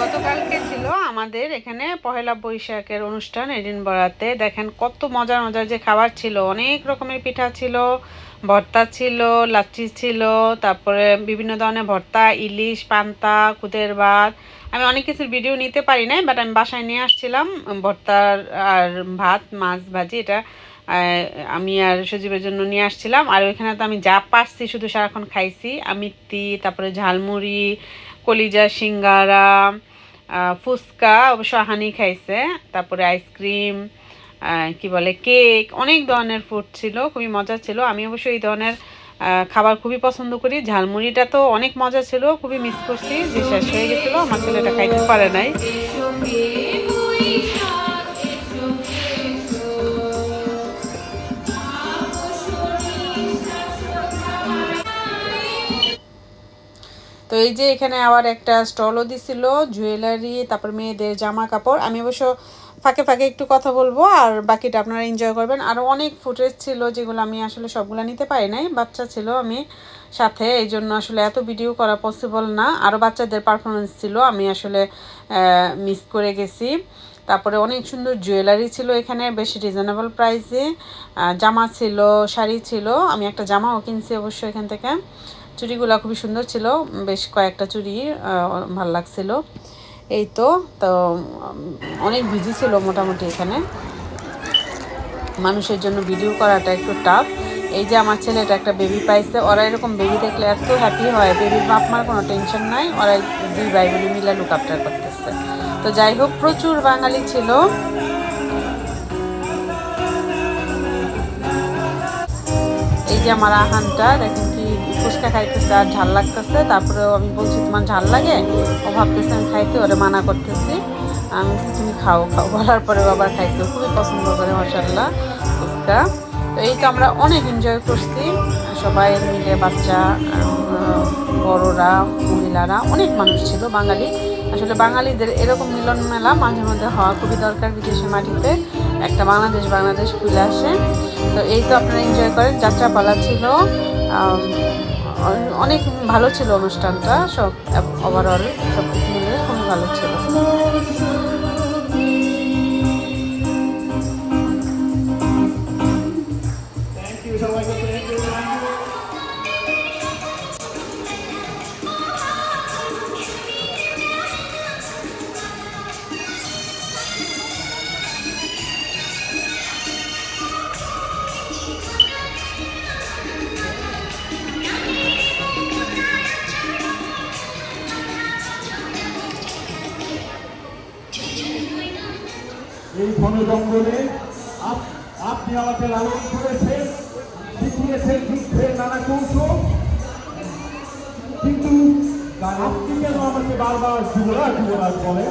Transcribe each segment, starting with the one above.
গতকালকে ছিল আমাদের এখানে পহেলা বৈশাখের অনুষ্ঠান এদিন বরাতে। দেখেন কত মজার মজার যে খাবার ছিল। অনেক রকমের পিঠা ছিল, ভর্তা ছিল, লাচ্ছি ছিল, তারপরে বিভিন্ন ধরনের ভর্তা, ইলিশ, পান্তা কুদের ভাত আমি অনেক কিছুর ভিডিও নিতে পারি নাই বাট আমি বাসায় নিয়ে আসছিলাম, ভর্তার আর ভাত, মাছ, ভাজি, এটা আমি আর সজীবের জন্য নিয়ে আসছিলাম। আর ওইখানে তো আমি যা পারছি শুধু সারাক্ষণ খাইছি, আমিত্তি, তারপরে ঝালমুড়ি, কলিজা, সিঙ্গারা ফুচকা, অবশ্য হানি খাইছে, তারপরে আইসক্রিম কি বলে, কেক, অনেক ধরনের ফুড ছিল, খুবই মজা ছিল। আমি অবশ্য এই ধরনের খাবার খুবই পছন্দ করি। ঝালমুড়িটা তো অনেক মজা ছিল, খুবই মিস করছি, যে শেষ হয়ে গেছিল, আমার ছেলেটা খাইতে পারে নাই। তো এই যে এখানে আবার একটা স্টলও দিছিল জুয়েলারি তারপর মেয়েদের জামা কাপড় আমি অবশ্য ফাঁকে ফাঁকে একটু কথা বলব, আর বাকিটা আপনারা এনজয় করবেন। আরও অনেক ফুটেজ ছিল যেগুলো আমি আসলে সবগুলো নিতে পারি নাই, বাচ্চা ছিল আমি সাথে এই জন্য আসলে এত ভিডিও করা পসিবল না। আরও বাচ্চাদের পারফরমেন্স ছিল, আমি আসলে মিস করে গেছি। তারপরে অনেক সুন্দর জুয়েলারি ছিল এখানে, বেশি রিজনেবল প্রাইসে জামা ছিল, শাড়ি ছিল, আমি একটা জামাও কিনছি অবশ্য এখান থেকে। চুড়িগুলো খুবই সুন্দর ছিল। বেশ কয়েকটা চুড়ি ভালো লাগছিল। এই তো তো অনেক বিজি ছিল মোটামুটি এখানে। মানুষের জন্য ভিডিও করাটা একটু টাফ এই যে আমার ছেলেটা একটা বেবি পাইছে, ওরা এরকম বেবি দেখলে এত হ্যাপি হয়। বেবির বাপ মার কোনো টেনশন নাই ওরা দুই ভাই বোনে মিলে লুক আপটার করতেছে। তো যাই হোক, প্রচুর বাঙালি ছিল। এই যে আমার আহানটা, দেখেন ফুচকা খাইতেছে আর ঝাল লাগতেছে। তারপরে আমি বলছি, তোমার ঝাল লাগে? ও ভাবতেছে, আমি খাইতে, ওরে মানা করতেছি। আমি তুমি খাও খাও। বলার পরে আবার খাইতে খুবই পছন্দ করে মশাল্লা ফুচকা। তো এই তো আমরা অনেক এনজয় করছি। সবাই মিলে বাচ্চা বড়রা, মহিলারা, অনেক মানুষ ছিল বাঙালি। আসলে বাঙালিদের এরকম মিলন মেলা মাঝে মধ্যে হওয়া খুবই দরকার বিদেশের মাটিতে। একটা বাংলাদেশ বাংলাদেশ ফিরে আসে। তো এই তো আপনারা এনজয় করেন। যাত্রাপালা ছিল অনেক ভালো ছিল অনুষ্ঠানটা সব ওভারঅল সব কিছু মিলে খুব ভালো ছিল। এই ঘন জঙ্গলে আপ- আপনি আমাকে লালন করেছেন শিখিয়েছেন যুদ্ধের নানা কৌশল। কিন্তু আপনি কেন আমাকে বারবার যুবরাজ যুবরাজ বলে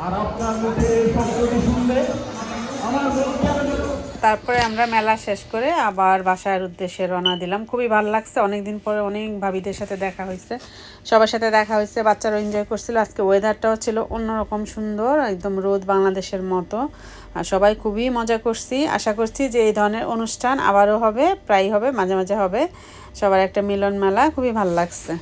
আর আপনার মুখে এই শব্দটি শুনলে আমার মন যেন তারপরে আমরা মেলা শেষ করে আবার বাসার উদ্দেশ্যে রওনা দিলাম। খুবই ভালো লাগছে। অনেকদিন পরে অনেক ভাবিদের সাথে দেখা হয়েছে। সবার সাথে দেখা হয়েছে। বাচ্চারা এনজয় করছিল। আজকে ওয়েদারটাও ছিল অন্যরকম সুন্দর, একদম রোদ বাংলাদেশের মতো। আর সবাই খুবই মজা করছি। আশা করছি যে এই ধরনের অনুষ্ঠান আবারও হবে প্রায় হবে, মাঝে মাঝে হবে। সবার একটা মিলন মেলা, খুবই ভালো লাগছে।